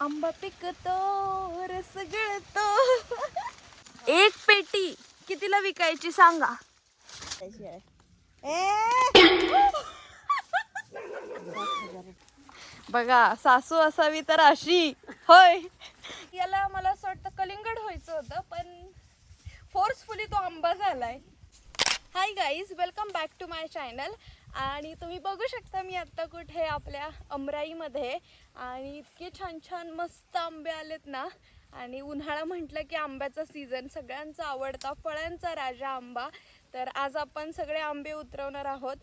आंबा पिकतो रस गळतो. एक पेटी कितीला विकायची सांगा? बघा सासू असावी तर अशी. होय. याला मला असं वाटतं कलिंगड व्हायचं होतं पण फोर्सफुली तो आंबा झालाय. Hi guys welcome back to my channel आणि तुम्ही बघू शकता मी आत्ता कुठे आपल्या अमराईमध्ये. आणि इतके छान छान मस्त आंबे आलेत ना. आणि उन्हाळा म्हटलं की आंब्याचा सीझन सगळ्यांचा आवडता फळांचा राजा आंबा. तर आज आपण सगळे आंबे उतरवणार आहोत.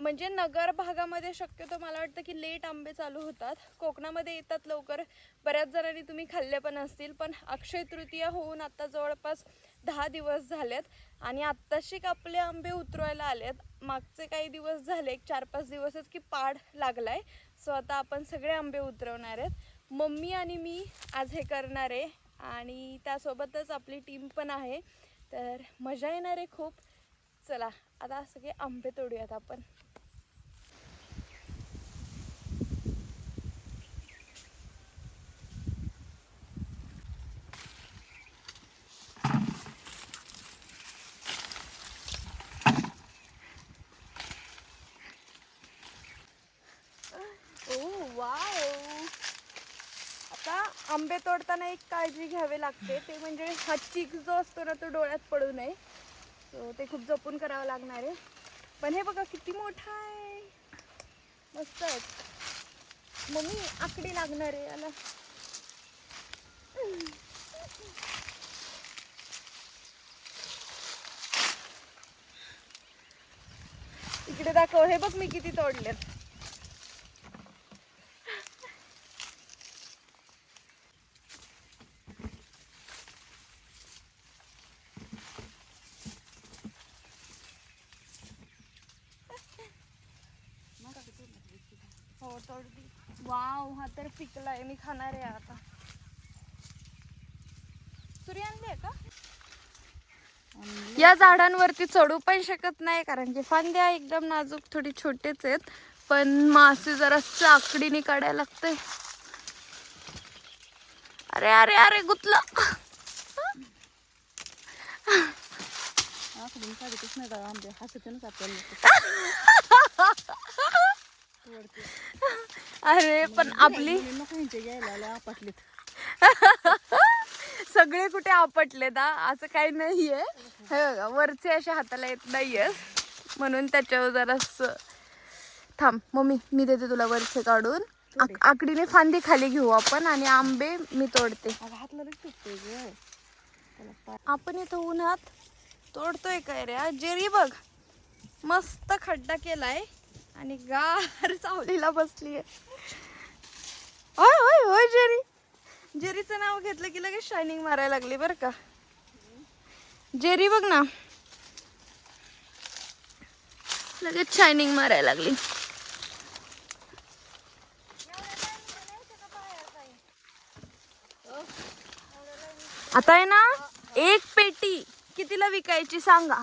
म्हणजे नगर भागामध्ये शक्यतो मला वाटतं की लेट आंबे चालू होतात. कोकणामध्ये येतात लवकर. बऱ्याच जणांनी तुम्ही खाल्ले पण असतील पण अक्षय तृतीया होऊन आता जवळपास दहा दिवस झालेत आणि आत्ताशी आपले आंबे उतरवायला आलेत. मागचे काही दिवस झाले एक चार पाच दिवसच की पाड लागला आहे सो आता आपण सगळे आंबे उतरवणार आहेत. मम्मी आणि मी आज हे करणार आहे आणि त्यासोबतच आपली टीम पण आहे. तर मजा येणार आहे खूप. चला आता सगळे आंबे तोडूयात आपण. Oh wow. आता आंबे तोडताना एक काळजी घ्यावी लागते. ते म्हणजे हा चिक जो असतो ना तो डोळ्यात पडू नये. सो ते खूप जपून करावं लागणार आहे. पण हे बघा किती मोठा आहे. मस्त आहेत मम्मी आकडी लागणार आहे याला. इकडे दाखव. हे बघ मी किती तोडलेत. हो तोडली वाव हा तर पिकलाय मी खाणार आहे आता. सूर्य आणली का? या झाडांवरती चढू पण शकत नाही कारण की फांद्या एकदम नाजूक थोडी छोटेच आहेत. पण मासे जरा चाकडीने काढायला लागते अरे अरे अरे गुतलं. नाही का आंबे हसतच आपल्याला अरे पण आपली सगळे कुठे आपटले दा असं काही नाहीये. हे बघा वरचे असे हाताला येत नाहीये. म्हणून त्याच्यावर जरास थांब मम्मी मी देते तुला वरचे काढून. आक- आकडीने फांदी खाली घेऊ आपण आणि आंबे मी तोडते. आपण इथं उन्हात तोडतोय काय रे हा? जेरी बघ. मस्त खड्डा केलाय. आणि गार सावलीला आहे होय होय होय जेरी. जेरीचं नाव घेतलं की लगेच शायनिंग मारायला लागली बरं का. जेरी बघ ना. लगेच शायनिंग मारायला लागली. आता आहे ना एक पेटी कितीला विकायची सांगा.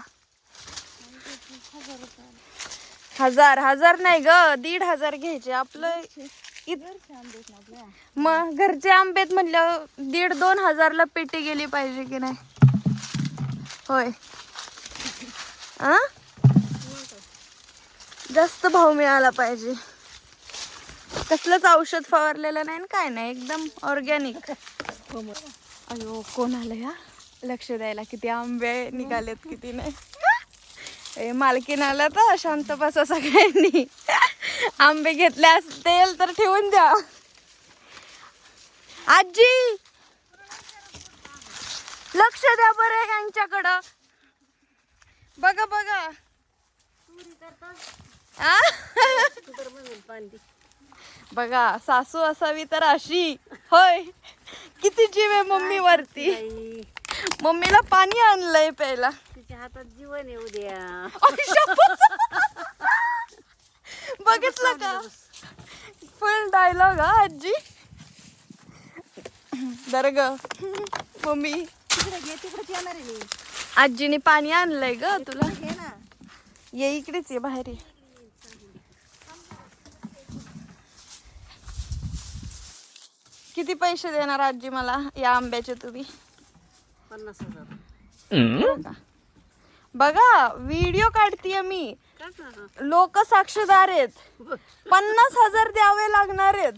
हजार हजार नाही ग दीड हजार घ्यायचे. आपलं मग घरचे आंबेत म्हटलं दीड दोन हजारला पेटी गेली पाहिजे की नाही? होय. आ? जास्त भाव मिळाला पाहिजे. कसलंच औषध फवारलेलं नाही काय नाही एकदम ऑर्गॅनिक हो मग. अयो कोण आलं या? लक्ष द्यायला किती आंबे निघालेत किती नाही. ए मालकीन आला तर शांत बसा सगळ्यांनी. आंबे घेतले असतील तर ठेवून द्या. आजी! लक्ष द्या बरं यांच्याकडं. बघा बघा. आ? बघा सासू असावी तर अशी. होय. किती जीव आहे मम्मी वरती मम्मीला पाणी आणलंय प्यायला. तिच्या हातात जीवन येऊ द्या. बघितलं का? फुल डायलॉग हा आजी. दर्ग मम्मी. तिकडे घे तिकडेच येणार आहे मी. आजीने पाणी आणलंय ग तुला. घे ना. ये इकडेच ये बाहेर ये. किती पैसे देणार आजी मला या आंब्याचे तुम्ही? पन्नास हजार. बघा. व्हिडिओ काढतीये मी. लोक साक्षीदार आहेत. पन्नास हजार द्यावे लागणार आहेत.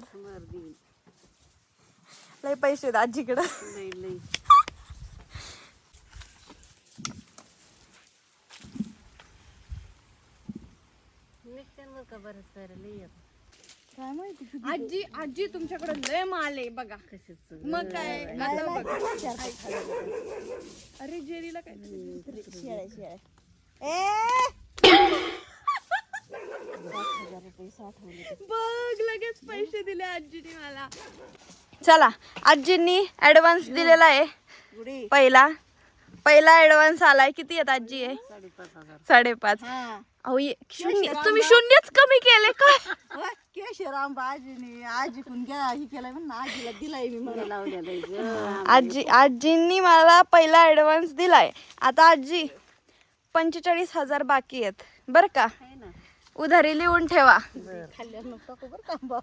लय पैसे आहेत आजीकडं. निघते बरं का बरेच येत काय माहिती? आजी आजी तुमच्याकडे लय माल आहे बघा. मग काय? आता बघा. अरे जेरीला काय बघ लगेच पैसे दिले आजीने मला. चला आजींनी ऍडव्हान्स दिलेला आहे गुडी पहिला. पहिला ऍडव्हान्स आलाय. किती आहेत आजी? आहे साडेपाच अहो ये- शून्य तुम्ही शून्यच कमी केले का? केशराम आजीने आजी पण घ्या ही केलाय म्हणून आजीला दिलाय मी मला लावल्या द्यायचं आजी आजींनी मला पहिला ऍडव्हान्स दिलाय. आता आजी पंचेचाळीस हजार बाकी आहेत. बर का? आहे ना. उधारी लिहून ठेवा. खाल्ल्यावर नको टाकू बरं का आंबा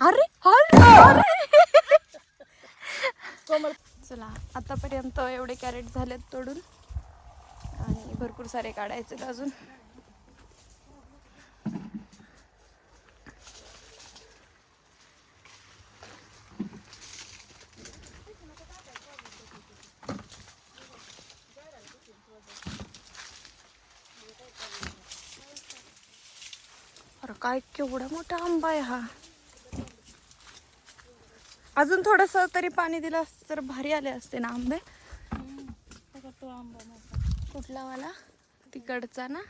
अरे अरे. अरे चला आतापर्यंत एवढे कॅरेट झालेत तोडून. आणि भरपूर सारे काढायचे अजून. अरे काय केवढा मोठा आंबा आहे हा. अजून थोडस तरी पाणी दिलं असतं तर भारी आले असते ना आंबे. तो आंबा कुठला वाला? तिकडचा ना?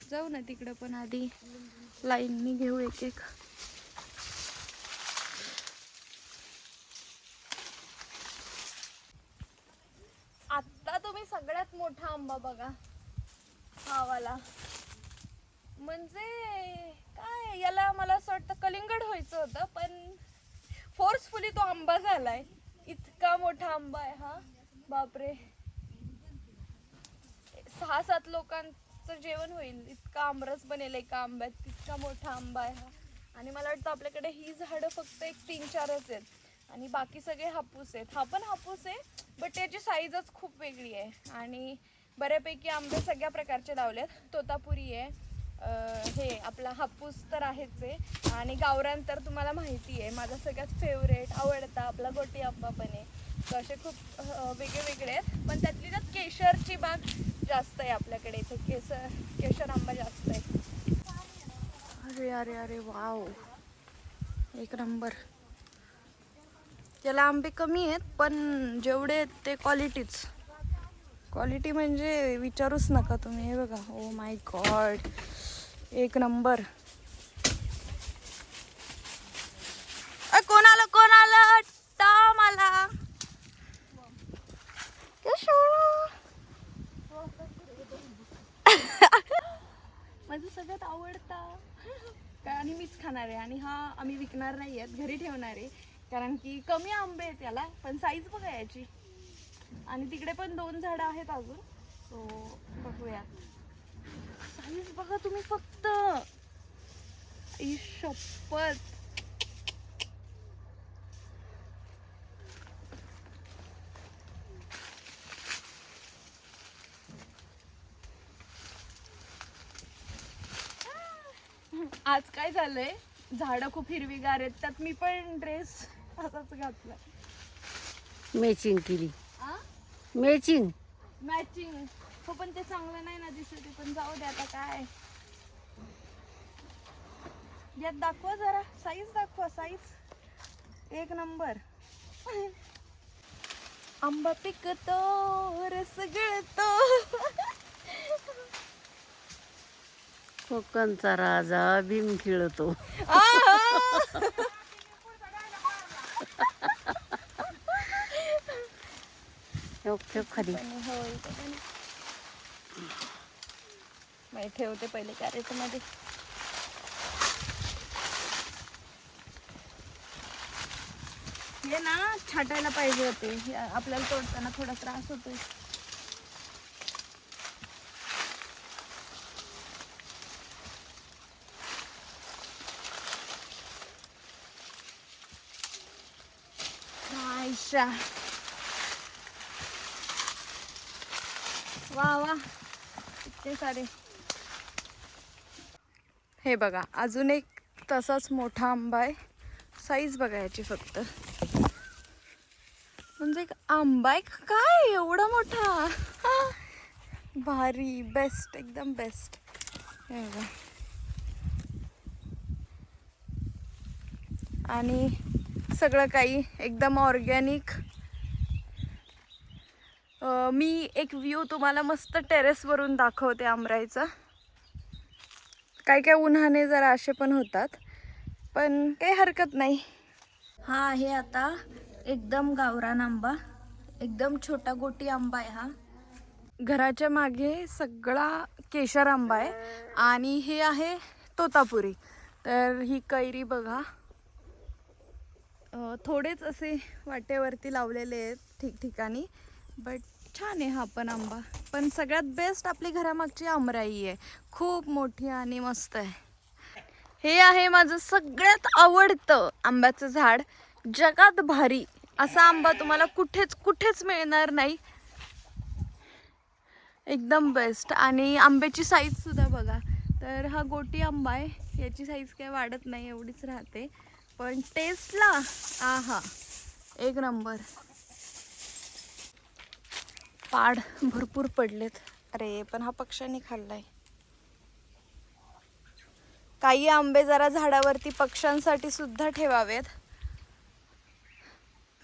जाऊ ना तिकडं पण आधी. लाईननी घेऊ एक एक. आता तुम्ही सगळ्यात मोठा आंबा बघा. हा वाला. म्हणजे काय याला मला असं वाटतं कलिंगड व्हायचं होतं पण फोर्सफुली तो आंबा झालाय. इतका मोठा आंबा आहे हा. बापरे. सहा सात लोकांचं जेवण होईल. इतका आमरस बनेल एका आंब्यात. तितका मोठा आंबा आहे हा. आणि मला वाटतं आपल्याकडे ही झाडं फक्त एक तीन चारच आहेत. आणि बाकी सगळे हापूस आहेत. हा पण हापूस आहे बट त्याची साईजच खूप वेगळी आहे. आणि बऱ्यापैकी आंबे सगळ्या प्रकारचे लावलेत. तोतापुरी आहे. हे आपला हापूस तर आहेच आहे. आणि गावरान तर तुम्हाला माहिती आहे माझा सगळ्यात फेवरेट आवडता आपला गोटी आंबा पण आहे. तर असे खूप वेगळे वेगळे आहेत. पण त्यातली त्यात केशरची बाग जास्त आहे आपल्याकडे इथे. केसर केशर आंबा जास्त आहे. अरे अरे अरे वाव. एक नंबर. त्याला आंबे कमी आहेत पण जेवढे आहेत ते क्वालिटीच क्वालिटी म्हणजे विचारूच नका तुम्ही. हे बघा. ओ माय गॉड एक नंबर. अ, कोण आलं कोण आलं? टॉम आला माझं सगळ्यात आवडता. आणि मीच खाणार आहे आणि हा आम्ही विकणार नाही आहेत घरी ठेवणार आहे. कारण की कमी आंबे आहेत याला पण साईज बघा याची. आणि तिकडे पण दोन झाडं आहेत अजून. सो बघूया. साईज बघा तुम्ही फक्त. शपथ. आज काय झालंय? झाडं खूप हिरवीगार आहेत त्यात मी पण ड्रेस असाच घातलाय. मॅचिंग केली. मॅचिंग मॅचिंग हो पण ते चांगलं नाही ना दिसत ते पण जाऊ दे आता काय. यात दाखवा जरा साईज दाखवा साईज एक नंबर आंबा पिकतो रस गळतो. कोकणचा राजा भीम खेळतो. ठेव खाली पण ठेवते पहिले कॅरेटमध्ये. हे ना छाटायला पाहिजे होते. आपल्याला तोडताना थोडा त्रास होतोय. वा वा. इतके सारे. हे बघा अजून एक तसाच मोठा आंबा आहे. साईज बघा याची फक्त. म्हणजे एक आंबा आहे का? काय? एवढा मोठा? भारी बेस्ट एकदम बेस्ट हे बघा. आणि सगळं काही एकदम ऑर्गॅनिक मी एक व्ह्यू तुम्हाला मस्त टेरेसवरून दाखवते आमराईचा काय काय उन्हाने जरा असे पण होतात पण काही हरकत नाही. हा आहे आता एकदम गावरान आंबा एकदम छोटा गोटी आंबा आहे हा. घराच्या मागे सगळा केशर आंबा आहे आणि हे आहे तोतापुरी. तर ही कैरी बघा. थोडेच असे वाटेवरती लावलेले आहेत ठिकठिकाणी बट छान आहे हा पण आंबा. पण सगळ्यात बेस्ट आपली घरामागची आमराई आहे. खूप मोठी आणि मस्त आहे. हे आहे माझं सगळ्यात आवडतं आंब्याचं झाड. जगात भारी. असा आंबा तुम्हाला कुठेच कुठेच मिळणार नाही. एकदम बेस्ट आणि आंब्याची साईज सुद्धा बघा. तर हा गोटी आंबा आहे. याची साईज काय वाढत नाही एवढीच राहते. पण टेस्टला आहा. एक नंबर पाड भरपूर पडलेत. अरे पण हा पक्ष्याने खाल्लाय. काही आंबे जरा झाडावरती पक्ष्यांसाठी सुद्धा ठेवावेत.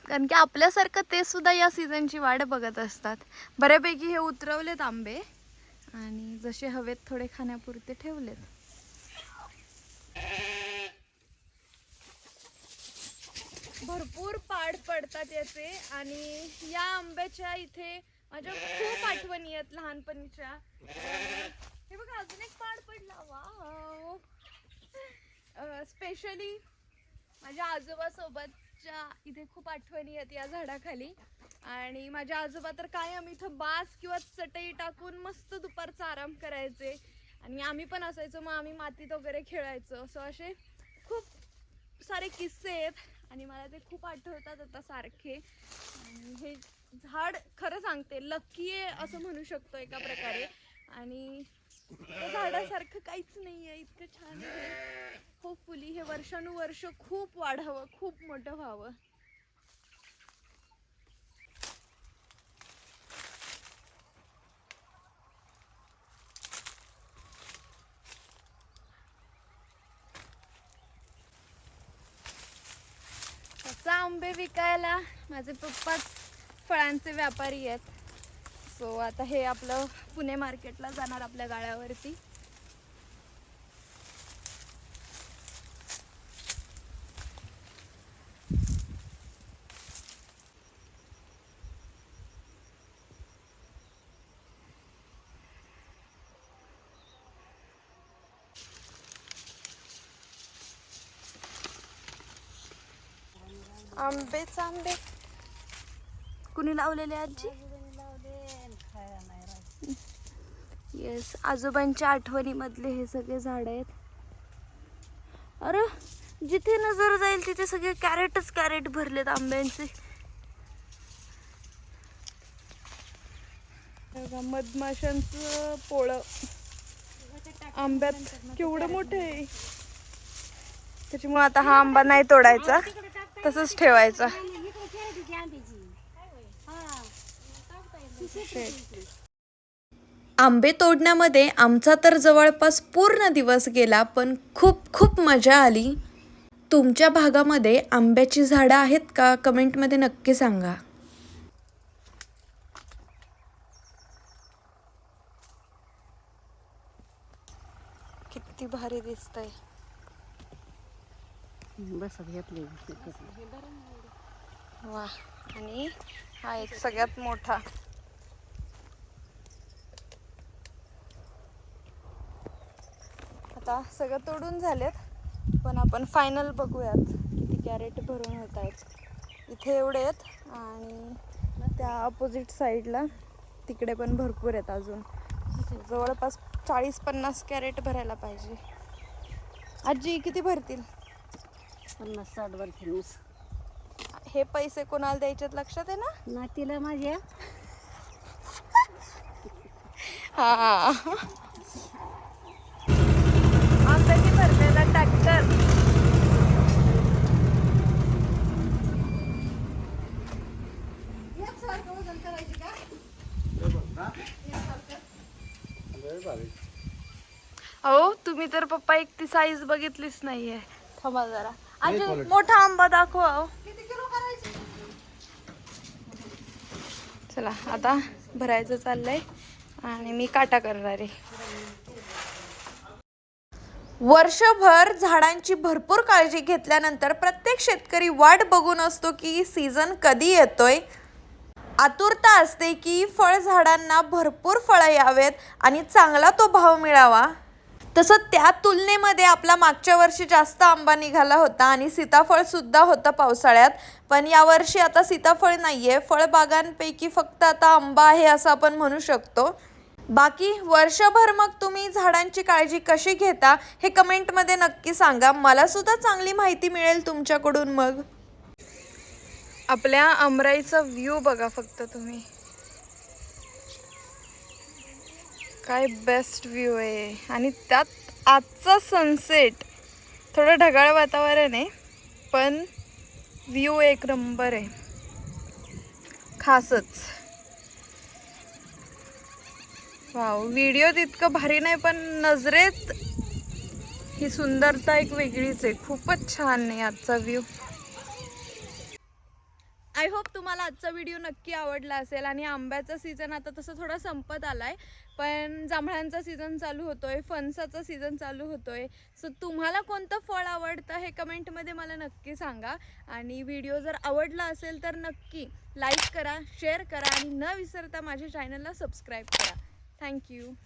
कारण की आपल्यासारखं ते सुद्धा या सीझनची वाट बघत असतात. बऱ्यापैकी हे उतरवलेत आंबे आणि जसे हवेत थोडे खाण्यापुरते ठेवलेत. भरपूर पाड पडतात याचे आणि या आंब्याच्या इथे माझ्या खूप आठवणी आहेत लहानपणीच्या. हे बघा अजून एक पाड पडला. वा स्पेशली माझ्या आजोबासोबतच्या इथे खूप आठवणी आहेत या झाडाखाली. आणि माझ्या आजोबा तर कायम इथं बास किंवा चटई टाकून मस्त दुपारचा आराम करायचे. आणि आम्ही पण असायचो मग आम्ही मातीत वगैरे खेळायचो. सो असे खूप सारे किस्से आहेत. आणि मला ते खूप आठवतात आता सारखे. आणि हे झाड खरं सांगते लकी आहे असं म्हणू शकतो एका प्रकारे. आणि झाडासारखं काहीच नाही आहे इतकं छान आहे. होपफुली हे वर्षानुवर्ष खूप वाढावं खूप मोठं व्हावं. आंबे विकायला? माझे पप्पाच फळांचे व्यापारी आहेत. सो आता हे आपलं पुणे मार्केटला जाणार आपल्या गाळ्यावरती. आंबेच आंबे कुणी लावलेले आजी? येस आजोबांच्या आठवणीमधले हे सगळे झाड आहेत. अरे जिथे नजर जाईल तिथे सगळे कॅरेटच कॅरेट भरलेत आंब्यांचे. बघा, मधमाशांचं पोळं. आंब्यात केवढं मोठं आहे. त्याच्यामुळे आता हा आंबा नाही तोडायचा. तसंच ठेवायचा. आंबे तोडण्यामध्ये आमचा तर जवळपास पूर्ण दिवस गेला पण खूप खूप मजा आली. तुमच्या भागामध्ये आंब्याची झाडं आहेत का? कमेंटमध्ये नक्की सांगा. किती भारी दिसतंय. घेतली वा आणि हा एक सगळ्यात मोठा आता सगळं तोडून झालेत पण आपण फायनल बघूयात. किती कॅरेट भरून होत आहेत. इथे एवढे आहेत आणि त्या अपोजिट साईडला तिकडे पण भरपूर आहेत अजून. जवळपास चाळीस पन्नास कॅरेट भरायला पाहिजे. आजी किती भरतील? पन्नास साठ ऊस. हे पैसे कोणाला द्यायच्यात लक्षात आहे ना? नातीला माझ्या. हा. आंब्याची भरलेला ट्रॅक्टर अहो तुम्ही तर पप्पा एक ती साईज बघितलीच नाहीये. थांबा जरा. अजून मोठा आंबा दाखवा अहो. चला आता भरायचं चाललंय आणि मी काटा करणार आहे. वर्षभर झाडांची भरपूर काळजी घेतल्यानंतर प्रत्येक शेतकरी वाट बघून असतो की सीझन कधी येतोय. आतुरता असते की फळझाडांना भरपूर फळं यावेत आणि चांगला तो भाव मिळावा. तसं त्या तुलनेमध्ये आपला मागच्या वर्षी जास्त आंबा निघाला होता आणि सीताफळसुद्धा होतं पावसाळ्यात. पण यावर्षी आता सीताफळ नाही आहे फळबागांपैकी फक्त आता आंबा आहे असं आपण म्हणू शकतो. बाकी वर्षभर मग तुम्ही झाडांची काळजी कशी घेता हे कमेंटमध्ये नक्की सांगा. मला सुद्धा चांगली माहिती मिळेल तुमच्याकडून मग. आपल्या अमराईचा व्ह्यू बघा फक्त तुम्ही. काय बेस्ट व्ह्यू आहे. आणि त्यात आजचा सनसेट थोडं ढगाळ वातावरण आहे पण व्ह्यू एक नंबर आहे. खासच. वाव व्हिडिओ तितकं भारी नाही पण नजरेत ही सुंदरता एक वेगळीच आहे. खूपच छान आहे आजचा व्ह्यू आय होप तुम्हाला आजचा व्हिडिओ नक्की आवडला असेल. आणि आंब्याचा सीझन आता तसं थोडा संपत आलाय. पण जांभळांचा सीझन चालू होतोय फणसाचा सीझन चालू होतोय. सो तुम्हाला कोणतं फळ आवडतं हे कमेंटमध्ये मला नक्की सांगा. आणि व्हिडिओ जर आवडला असेल तर नक्की लाईक करा शेअर करा. आणि न विसरता माझ्या चॅनलला सबस्क्राईब करा. thank you.